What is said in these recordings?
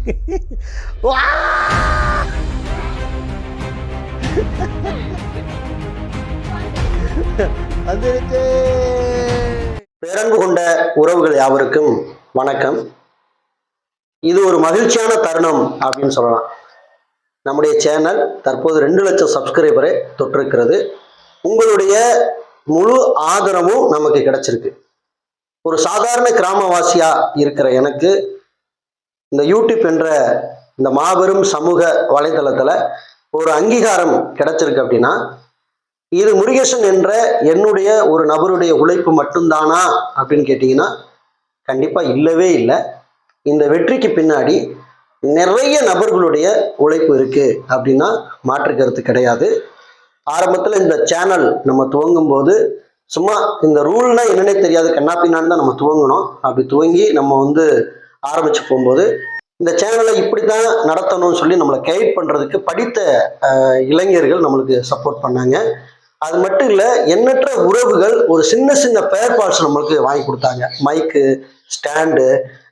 wow! வந்துருச்சு. பேரன்பு கொண்ட உறவுகள் யாவருக்கும் வணக்கம். இது ஒரு மகிழ்ச்சியான தருணம் அப்படின்னு சொல்லலாம். நம்முடைய சேனல் தற்போது ரெண்டு லட்சம் சப்ஸ்கிரைபரை தொற்றிருக்கிறது உங்களுடைய முழு ஆதரவும் நமக்கு கிடைச்சிருக்கு. ஒரு சாதாரண கிராமவாசியா இருக்கிற எனக்கு இந்த யூடியூப் என்ற இந்த மாபெரும் சமூக வலைதளத்துல ஒரு அங்கீகாரம் கிடைச்சிருக்கு அப்படின்னா இது முருகேசன் என்ற என்னுடைய ஒரு நபருடைய உழைப்பு மட்டும்தானா அப்படின்னு கேட்டிங்கன்னா கண்டிப்பாக இல்லவே இல்லை. இந்த வெற்றிக்கு பின்னாடி நிறைய நபர்களுடைய உழைப்பு இருக்கு அப்படின்னா மாற்று கருத்து கிடையாது. ஆரம்பத்தில் இந்த சேனல் நம்ம துவங்கும் போது சும்மா இந்த ரூல்னா என்னன்னே தெரியாது. கண்ணாப்பின்னான்னு தான் நம்ம துவங்கணும். அப்படி துவங்கி நம்ம வந்து ஆரம்பிச்சு போகும்போது இந்த சேனலை இப்படி தான் நடத்தணும்னு சொல்லி நம்மளை கைட் பண்ணுறதுக்கு படித்த இளைஞர்கள் நம்மளுக்கு சப்போர்ட் பண்ணாங்க. அது மட்டும் இல்லை எண்ணற்ற உறவுகள் ஒரு சின்ன சின்ன பேர் பார்ட்ஸ் நம்மளுக்கு வாங்கி கொடுத்தாங்க. மைக்கு ஸ்டாண்டு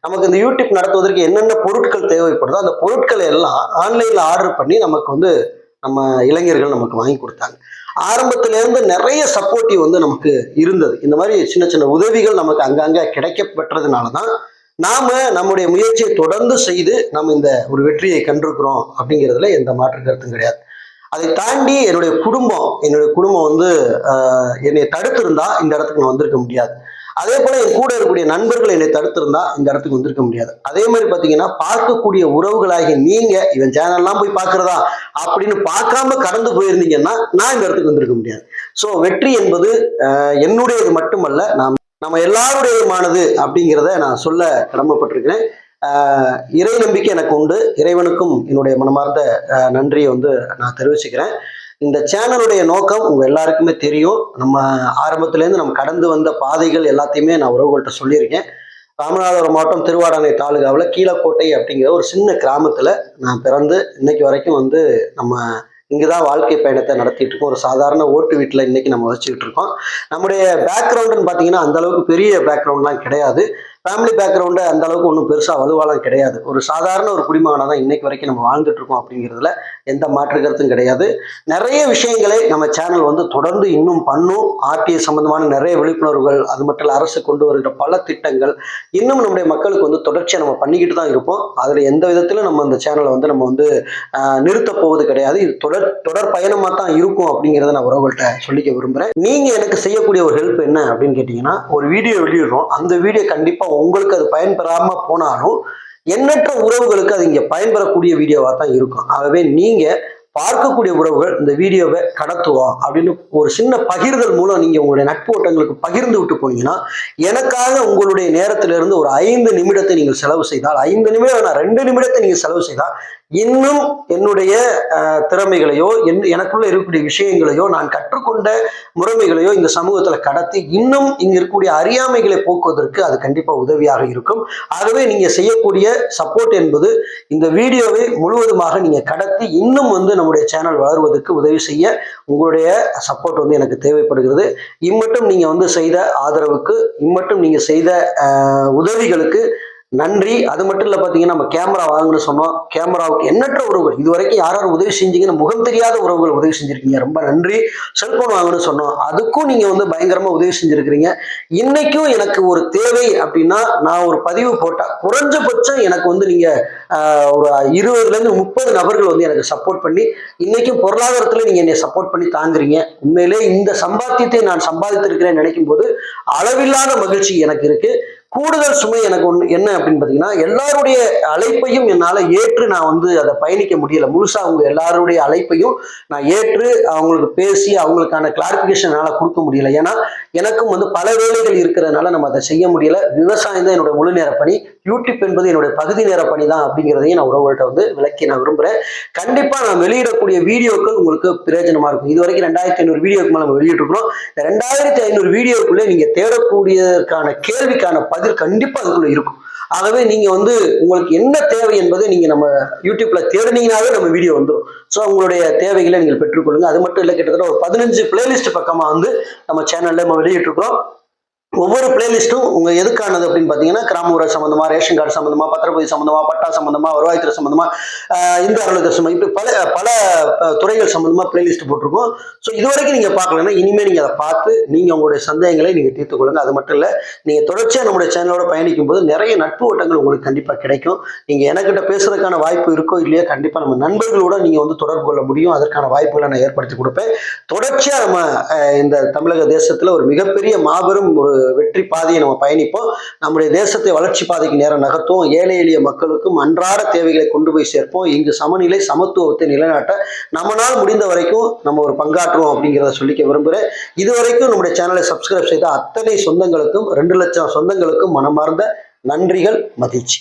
நமக்கு இந்த யூடியூப் நடத்துவதற்கு என்னென்ன பொருட்கள் தேவைப்படுதோ அந்த பொருட்களை எல்லாம் ஆன்லைனில் ஆர்டர் பண்ணி நமக்கு வந்து நம்ம இளைஞர்கள் நமக்கு வாங்கி கொடுத்தாங்க. ஆரம்பத்திலேருந்து நிறைய சப்போர்ட்டிவ் வந்து நமக்கு இருந்தது. இந்த மாதிரி சின்ன சின்ன உதவிகள் நமக்கு அங்கங்கே கிடைக்க பெற்றதுனால தான் நாம் நம்முடைய முயற்சியை தொடர்ந்து செய்து நம்ம இந்த ஒரு வெற்றியை கண்டிருக்கிறோம் அப்படிங்கிறதுல எந்த மாற்று கருத்தும் கிடையாது. அதை தாண்டி என்னுடைய குடும்பம் என்னுடைய குடும்பம் வந்து ஆஹ், என்னை தடுத்திருந்தா இந்த இடத்துக்கு நான் வந்திருக்க முடியாது. அதே போல என் கூட இருக்கக்கூடிய நண்பர்கள் என்னை தடுத்திருந்தா இந்த இடத்துக்கு வந்திருக்க முடியாது. அதே மாதிரி பாத்தீங்கன்னா பார்க்கக்கூடிய உறவுகளாகி நீங்க இவன் சேனல்லாம் போய் பாக்குறதா அப்படின்னு பார்க்காம கடந்து போயிருந்தீங்கன்னா நான் இந்த இடத்துக்கு வந்திருக்க முடியாது. ஸோ வெற்றி என்பது என்னுடையது மட்டுமல்ல நாம் நம்ம எல்லாருடையமானது அப்படிங்கிறத நான் சொல்ல கடமைப்பட்டிருக்கிறேன். இறை நம்பிக்கை எனக்கு உண்டு. இறைவனுக்கும் என்னுடைய மனமார்ந்த நன்றியை வந்து நான் தெரிவிச்சுக்கிறேன். இந்த சேனலுடைய நோக்கம் உங்க எல்லாருக்குமே தெரியும். நம்ம ஆரம்பத்திலேருந்து நம்ம கடந்து வந்த பாதைகள் எல்லாத்தையுமே நான் உறவுகள்கிட்ட சொல்லியிருக்கேன். ராமநாதபுரம் மாவட்டம் திருவாடானை தாலுகாவில் கீழக்கோட்டை அப்படிங்கிற ஒரு சின்ன கிராமத்தில் நான் பிறந்து இன்னைக்கு வரைக்கும் வந்து நம்ம இங்கே தான் வாழ்க்கை பயணத்தை நடத்திட்டு இருக்கோம். ஒரு சாதாரண ஓட்டு வீட்டில் இன்னைக்கு நம்ம வச்சுக்கிட்டு இருக்கோம். நம்முடைய பேக்ரவுண்டுன்னு பார்த்தீங்கன்னா அந்த அளவுக்கு பெரிய பேக்ரவுண்ட்லாம் கிடையாது. ஃபேமிலி பேக்ரவுண்டு அந்த அளவுக்கு ஒன்றும் பெருசாக வலுவாலாம் கிடையாது. ஒரு சாதாரண ஒரு குடிமகனாக தான் இன்னைக்கு வரைக்கும் நம்ம வாழ்ந்துட்டு இருக்கோம் அப்படிங்கிறதுல எந்த மாற்று கருத்தும் கிடையாது. நிறைய விஷயங்களை நம்ம சேனல் வந்து தொடர்ந்து இன்னும் பண்ணும். ஆர்டிஐ சம்பந்தமான நிறைய விழிப்புணர்வுகள் அது மட்டும் இல்லை அரசு கொண்டு வருகிற பல திட்டங்கள் இன்னும் நம்முடைய மக்களுக்கு வந்து தொடர்ச்சியாக நம்ம பண்ணிக்கிட்டு தான் இருப்போம். அதில் எந்த விதத்திலும் நம்ம அந்த சேனலை வந்து நம்ம வந்து நிறுத்த நிறுத்தப் போவது கிடையாது. இது தொடர் தொடர் பயணமாக தான் இருக்கும் அப்படிங்கிறத நான் உறவுகள்கிட்ட சொல்லிக்க விரும்புகிறேன் நீங்கள் எனக்கு செய்யக்கூடிய ஒரு ஹெல்ப் என்ன அப்படின்னு கேட்டிங்கன்னா ஒரு வீடியோ வெளியிடுறோம். அந்த வீடியோ கண்டிப்பாக உங்களுக்கு அது பயன்பெறாமல் போனாலும் எண்ணற்ற உறவுகளுக்கு அது இங்கே பயன்பெறக்கூடிய வீடியோவாக தான் இருக்கும். ஆகவே நீங்கள் பார்க்கக்கூடிய உறவுகள் இந்த வீடியோவை கடத்துவோம் அப்படின்னு ஒரு சின்ன பகிர்தல் மூலம் நீங்கள் உங்களுடைய நட்பு ஓட்டங்களுக்கு பகிர்ந்து விட்டு போனீங்கன்னா எனக்காக உங்களுடைய நேரத்திலிருந்து ஒரு ஐந்து நிமிடத்தை நீங்கள் செலவு செய்தால் ஐந்து நிமிடம் நான் ரெண்டு நிமிடத்தை நீங்கள் செலவு செய்தால் இன்னும் என்னுடைய திறமைகளையோ என் எனக்குள்ள இருக்கக்கூடிய விஷயங்களையோ நான் கற்றுக்கொண்ட முறைமைகளையோ இந்த சமூகத்தில் கடத்தி இன்னும் இங்க இருக்கக்கூடிய அறியாமைகளை போக்குவதற்கு அது கண்டிப்பாக உதவியாக இருக்கும். ஆகவே நீங்க செய்யக்கூடிய சப்போர்ட் என்பது இந்த வீடியோவை முழுவதுமாக நீங்க கடத்தி இன்னும் வந்து நம்முடைய சேனல் வளருவதற்கு உதவி செய்ய உங்களுடைய சப்போர்ட் வந்து எனக்கு தேவைப்படுகிறது. இம்மட்டும் நீங்கள் வந்து செய்த ஆதரவுக்கு இம்மட்டும் நீங்கள் செய்த உதவிகளுக்கு நன்றி. அது மட்டும் இல்லை பார்த்தீங்கன்னா நம்ம கேமரா வாங்கணும்னு சொன்னோம். கேமராவுக்கு எண்ணற்ற உறவுகள். இது வரைக்கும் யார் யார் உதவி செஞ்சீங்கன்னு முகம் தெரியாத உறவுகள் உதவி செஞ்சுருக்கீங்க. ரொம்ப நன்றி. செல்போன் வாங்கணும்னு சொன்னோம். அதுக்கும் நீங்கள் வந்து பயங்கரமாக உதவி செஞ்சுருக்கிறீங்க. இன்னைக்கும் எனக்கு ஒரு தேவை அப்படின்னா நான் ஒரு பதிவு போட்டால் குறைஞ்சபட்சம் எனக்கு வந்து நீங்கள் ஒரு இருபதுலேருந்து முப்பது நபர்கள் வந்து எனக்கு சப்போர்ட் பண்ணி இன்னைக்கும் பொருளாதாரத்தில் நீங்கள் என்னை சப்போர்ட் பண்ணி தாங்குறீங்க. உண்மையிலே இந்த சம்பாத்தியத்தை நான் சம்பாதித்திருக்கிறேன் நினைக்கும் போது அளவில்லாத மகிழ்ச்சி எனக்கு இருக்குது கூடுதல் சுமை எனக்கு ஒன்று என்ன அப்படின்னு பார்த்தீங்கன்னா எல்லாருடைய அழைப்பையும் என்னால் ஏற்று நான் வந்து அதை பயணிக்க முடியல. முழுசாக அவங்க எல்லாருடைய அழைப்பையும் நான் ஏற்று அவங்களுக்கு பேசி அவங்களுக்கான கிளாரிஃபிகேஷன் என்னால் கொடுக்க முடியல. ஏன்னா எனக்கும் வந்து பல வேலைகள் இருக்கிறதுனால நம்ம அதை செய்ய முடியல. விவசாயம் தான் என்னோட முழு நேர பணி. யூடியூப் என்பது என்னுடைய பகுதி நேர பணி தான் அப்படிங்கிறதையும் நான் உறவுகள்கிட்ட வந்து விளக்கி நான் விரும்புகிறேன் கண்டிப்பாக நான் வெளியிடக்கூடிய வீடியோக்கள் உங்களுக்கு பிரயோஜனமாக இருக்கும். இது வரைக்கும் ரெண்டாயிரத்தி ஐநூறு வீடியோக்கு மேலே நம்ம வெளியிட்டிருக்கிறோம். இந்த ரெண்டாயிரத்தி ஐநூறு வீடியோக்குள்ளே நீங்கள் தேடக்கூடியதற்கான கேள்விக்கான பதில் கண்டிப்பாக அதுக்குள்ளே இருக்கும். ஆகவே நீங்க வந்து உங்களுக்கு என்ன தேவை என்பதை நீங்க நம்ம யூடியூப்ல தேடினீங்கனாவே நம்ம வீடியோ வந்துடும் ஸோ உங்களுடைய தேவைகளை நீங்கள் பெற்றுக்கொள்ளுங்க. அது மட்டும் இல்லை கிட்டத்தட்ட ஒரு பதினஞ்சு பிளேலிஸ்ட் பக்கமா வந்து நம்ம சேனல்ல நம்ம வெளியிட்டிருக்கிறோம். ஒவ்வொரு பிளேலிஸ்ட்டும் உங்க எதுக்கானது அப்படின்னு பார்த்தீங்கன்னா கிராம ஊரக சம்பந்தமா ரேஷன் கார்டு சம்பந்தமா பத்திரப்பதிவு சம்பந்தமா பட்டா சம்பந்தமா வருவாய்த்துறை சம்பந்தமா இந்து இந்த சம்பந்தம் இப்படி பல பல துறைகள் சம்பந்தமா பிளேலிஸ்ட் போட்டிருக்கோம். ஸோ இது வரைக்கும் நீங்க பார்க்கலன்னா இனிமே நீங்க அதை பார்த்து நீங்க உங்களுடைய சந்தேகங்களை நீங்க தீர்த்து கொள்ளுங்க. அது மட்டும் இல்லை நீங்க தொடர்ச்சியா நம்முடைய சேனலோட பயணிக்கும் போது நிறைய நட்பு ஓட்டங்கள் உங்களுக்கு கண்டிப்பா கிடைக்கும். நீங்க எனக்கிட்ட பேசுறதுக்கான வாய்ப்பு இருக்கோ இல்லையோ கண்டிப்பா நம்ம நண்பர்களோட நீங்க வந்து தொடர்பு கொள்ள முடியும். அதற்கான வாய்ப்புகளை நான் ஏற்படுத்தி கொடுப்பேன். தொடர்ச்சியா நம்ம இந்த தமிழக தேசத்துல ஒரு மிகப்பெரிய மாபெரும் ஒரு வெற்றி பாதையை நம்ம பயணிப்போம். நம்முடைய தேசத்தை வளர்ச்சி பாதைக்கு நேரம் நகர்த்துவோம். ஏழை எளிய மக்களுக்கும் அன்றாட தேவைகளை கொண்டு போய் சேர்ப்போம். இங்கு சமநிலை சமத்துவத்தை நிலைநாட்ட நம்மளால் முடிந்த வரைக்கும் நம்ம ஒரு பங்காற்றுவோம் அப்படிங்கிறத சொல்லிக்க விரும்புகிறேன் இது வரைக்கும் நம்முடைய சேனலை சப்ஸ்கிரைப் செய்த அத்தனை சொந்தங்களுக்கும் ரெண்டு லட்சம் சொந்தங்களுக்கும் மனமார்ந்த நன்றிகள் மகிழ்ச்சி.